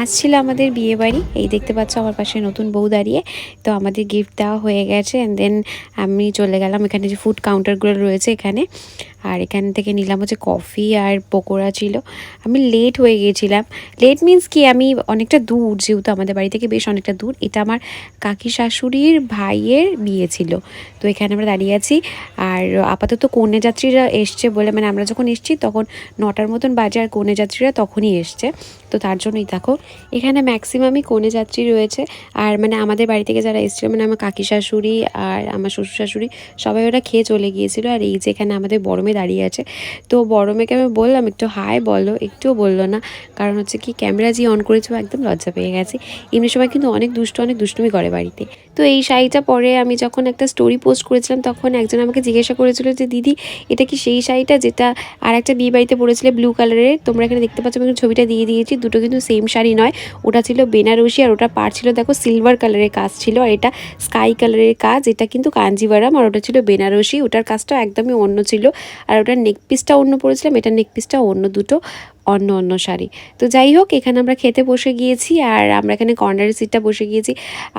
আজ ছিল আমাদের বিয়ে বাড়ি। এই দেখতে পাচ্ছ আমার পাশে নতুন বউ দাঁড়িয়ে। তো আমাদের গিফট দেওয়া হয়ে গেছে অ্যান্ড দেন আমি চলে গেলাম। এখানে যে ফুড কাউন্টারগুলো রয়েছে এখানে। আর এখান থেকে নিলাম হচ্ছে কফি আর পকোড়া ছিল। আমি লেট হয়ে গিয়েছিলাম লেট মিন্স কি? আমি অনেকটা দূর, যেহেতু আমাদের বাড়ি থেকে বেশ অনেকটা দূর। এটা আমার কাকি শাশুড়ির ভাইয়ের বিয়ে ছিল। তো এখানে আমরা দাঁড়িয়ে আছি। আর আপাতত কন্যা যাত্রীরা এসছে বলে মানে আমরা যখন এসছি তখন নটার মতন বাজে আর কন্যা যাত্রীরা তখনই এসছে। তো তার জন্যই দেখো। এখানে ম্যাক্সিমামই কনে যাত্রী রয়েছে। আর মানে আমাদের বাড়ি থেকে যারা এসেছিল মানে আমার কাকি শাশুড়ি আর আমার শ্বশুর শাশুড়ি, সবাই ওরা খেয়ে চলে গিয়েছিল। আর এই যে এখানে আমাদের বড় মেয়ে দাঁড়িয়ে আছে। তো বড় মেয়েকে আমি বললাম, একটু হাই বলো। একটুও বলল না। কারণ হচ্ছে কি ক্যামেরা যে অন করেছে একদম লজ্জা পেয়ে গেছে। এমনি সময় কিন্তু অনেক দুষ্ট, অনেক দুষ্টুমি করে বাড়িতে। তো এই শাড়িটা পরে আমি যখন একটা স্টোরি পোস্ট করেছিলাম, তখন একজন আমাকে জিজ্ঞাসা করেছিল যে, দিদি, এটা কি সেই শাড়িটা যেটা আর একটা বিয়ে বাড়িতে পরেছিলে ব্লু কালারের তোমরা এখানে দেখতে পাচ্ছ, আমি ছবিটা দিয়ে দিয়েছি। দুটো কিন্তু সেম শাড়ি নয়। ওটা ছিল বেনারসি আর ওটা পার ছিল, দেখো সিলভার কালারের কাজ ছিল আর এটা স্কাই কালারের কাজ। এটা কিন্তু কাঞ্জিভারাম আর ওটা ছিল বেনারসি। ওটার কাজটা একদমই অন্য ছিল। আর ওটার নেকপিসটা অন্য পরেছিলাম, এটার নেক পিসটা অন্য দুটো। অন্য অন্য শাড়ি। তো যাই হোক, এখানে আমরা খেতে বসে গিয়েছি আর আমরা এখানে কর্নারের সিটটা বসে গিয়েছি।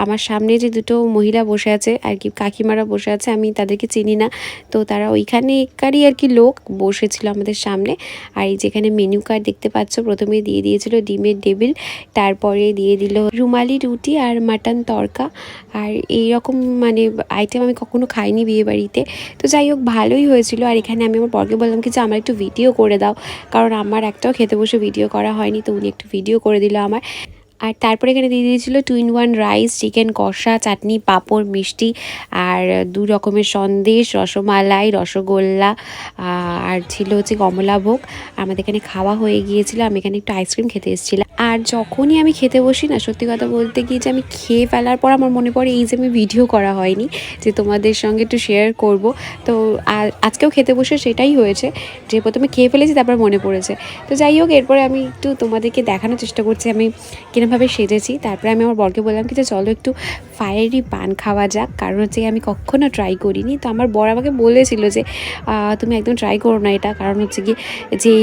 আমার সামনে যে দুটো মহিলা বসে আছে আর কি, কাকিমারা বসে আছে, আমি তাদেরকে চিনি না। তো তারা ওইখানে ওইখানেকারই আর কি লোক বসেছিল আমাদের সামনে। আর এই যেখানে মেনু কার্ড দেখতে পাচ্ছ প্রথমে দিয়ে দিয়েছিল ডিমের ডেবিল তারপরে দিয়ে দিল রুমালি রুটি আর মাটন তরকা। আর এই রকম মানে আইটেম আমি কখনো খাইনি বিয়ে বাড়িতে তো যাই হোক, ভালোই হয়েছিল। আর এখানে আমি আমার বরকে বললাম কি, যে আমার একটু ভিডিও করে দাও। কারণ আমার একটাও খেতে বসে ভিডিও করা হয়নি, তো উনি একটু ভিডিও করে দিল আমার। আর তারপরে এখানে দিয়ে দিয়েছিলো two in one rice chicken কষা, চাটনি, পাঁপড়, মিষ্টি, আর দু রকমের সন্দেশ, রসমালাই, রসগোল্লা আর ছিল হচ্ছে কমলাভোগ। আমাদের এখানে খাওয়া হয়ে গিয়েছিল, আমি এখানে একটু আইসক্রিম খেতে এসেছিলাম। আর যখনই আমি খেতে বসি না, সত্যি কথা বলতে গিয়ে যে আমি খেয়ে ফেলার পর আমার মনে পড়ে এই যে আমি ভিডিও করা হয়নি, যে তোমাদের সঙ্গে একটু শেয়ার করব। তো আজকেও খেতে বসে সেটাই হয়েছে, যে প্রথমে খেয়ে ফেলেছি, তারপর মনে পড়েছে। তো যাই হোক, এরপরে আমি একটু তোমাদেরকে দেখানোর চেষ্টা করছি, আমি কিরমভাবে সেজেছি। তারপরে আমি আমার বরকে বললাম কি যে চলো একটু ফায়ারি পান খাওয়া যাক, কারণ হচ্ছে আমি কখনো ট্রাই করিনি। তো আমার বর আমাকে বলেছিল যে তুমি একদম ট্রাই করো না এটা। কারণ হচ্ছে কি যে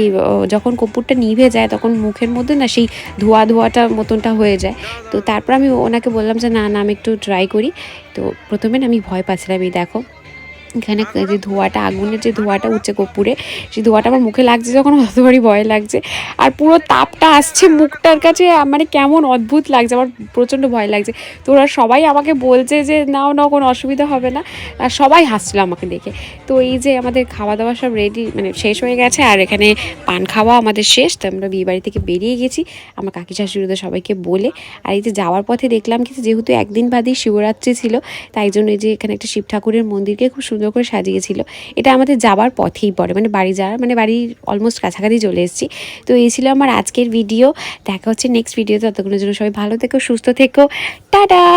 যখন কপুরটা নিভে যায়, তখন মুখের মধ্যে না সেই ধোয়া ধোয়াটা মতনটা হয়ে যায়। তো তারপর আমি ওনাকে বললাম যে, না না, আমি একটু ট্রাই করি। তো প্রথমে আমি ভয় পাচ্ছিলাম, এই দেখো এখানে যে ধোঁয়াটা, আগুনের যে ধোঁয়াটা উঠছে কপুরে সেই ধোঁয়াটা আমার মুখে লাগছে যখন, অতবারই ভয় লাগছে। আর পুরো তাপটা আসছে মুখটার কাছে মানে কেমন অদ্ভুত লাগছে, আমার প্রচণ্ড ভয় লাগছে। তো ওরা সবাই আমাকে বলছে যে, নাও নাও, কোনো অসুবিধা হবে না। আর সবাই হাসছিল আমাকে দেখে। তো এই যে আমাদের খাওয়া দাওয়া সব রেডি মানে শেষ হয়ে গেছে। আর এখানে পান খাওয়া আমাদের শেষ, তো আমরা বিয়ে বাড়ি থেকে বেরিয়ে গেছি। আমার কাকি শাশুড়িদের সবাইকে বলে। আর এই যে যাওয়ার পথে দেখলাম কি যে যেহেতু একদিন বাদেই শিবরাত্রি ছিল, তাই জন্য এই যে এখানে একটা শিব ঠাকুরের মন্দিরকে খুব সুন্দর করে সাজিয়েছিল। এটা আমাদের যাওয়ার পথেই পড়ে। মানে বাড়ি যাওয়ার মানে বাড়ির অলমোস্ট কাছাকাছি চলে এসেছি। তো এই ছিল আমার আজকের ভিডিও দেখা হচ্ছে নেক্সট ভিডিওতে ততক্ষণের জন্য সবাই ভালো থেকো, সুস্থ থেকো। টাটা!